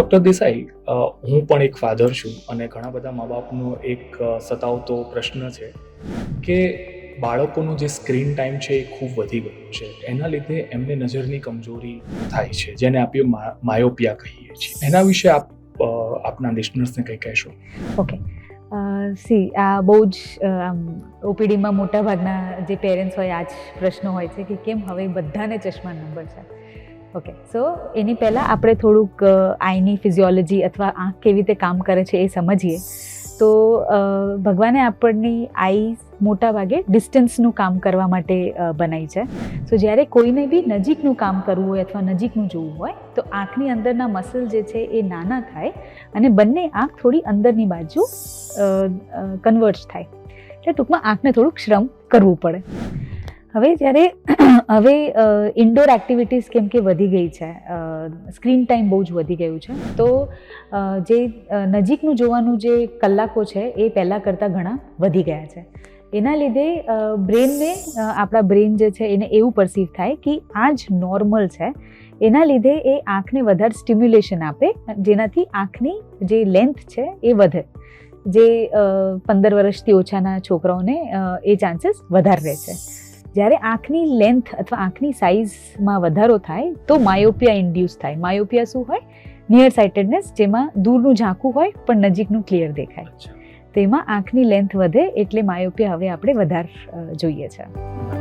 Doctor Desai હું પણ એક ફાધર છું અને ઘણા બધા મા બાપનો એક સતાવતો પ્રશ્ન છે કે બાળકોનો જે સ્ક્રીન ટાઈમ છે એ ખૂબ વધી ગયો છે. એના લીધે એમને નજરની કમજોરી થાય છે, જેને આપણે માયોપિયા કહીએ છીએ. એના વિશે આપ આપના લિસનર્સને કંઈ કહેશો? ઓકે. સી, આ બહુ જ આમ ઓપીડીમાં મોટા ભાગના જે પેરેન્ટ્સ હોય, આ જ પ્રશ્ન હોય છે કે કેમ હવે બધાને ચશ્મા નંબર છે? ઓકે સો એની પહેલાં આપણે થોડુંક આઈની ફિઝિયોલોજી અથવા આંખ કેવી રીતે કામ કરે છે એ સમજીએ. તો ભગવાને આપણની આઈ મોટા ભાગે ડિસ્ટન્સનું કામ કરવા માટે બનાવી છે. સો જ્યારે કોઈને બી નજીકનું કામ કરવું હોય અથવા નજીકનું જોવું હોય, તો આંખની અંદરના મસલ જે છે એ નાના થાય અને બંને આંખ થોડી અંદરની બાજુ કન્વર્ટ થાય. એટલે ટૂંકમાં આંખને થોડુંક શ્રમ કરવું પડે. હવે જ્યારે હવે ઇન્ડોર એક્ટિવિટીઝ કેમ કે વધી ગઈ છે સ્ક્રીન ટાઈમ બહુ જ વધી ગયું છે, તો જે નજીકનું જોવાનું જે કલાકો છે એ પહેલાં કરતાં ઘણા વધી ગયા છે. એના લીધે બ્રેનને આપણા બ્રેન જે છે એને એવું પરસીવ થાય કે આ જ નોર્મલ છે, એના લીધે એ આંખને વધારે સ્ટિમ્યુલેશન આપે, જેનાથી આંખની જે લેન્થ છે એ વધે. જે પંદર વર્ષથી ઓછાના છોકરાઓને એ ચાન્સીસ વધારે રહે છે. જ્યારે આંખની લેન્થ અથવા આંખની સાઇઝમાં વધારો થાય તો માયોપિયા ઇન્ડ્યુસ થાય. માયોપિયા શું હોય? નિયર સાઇટેડનેસ જેમાં દૂરનું ઝાંખું હોય પણ નજીકનું ક્લિયર દેખાય. તેમાં આંખની લેન્થ વધે એટલે માયોપિયા હવે આપણે વધારે જોઈએ છે.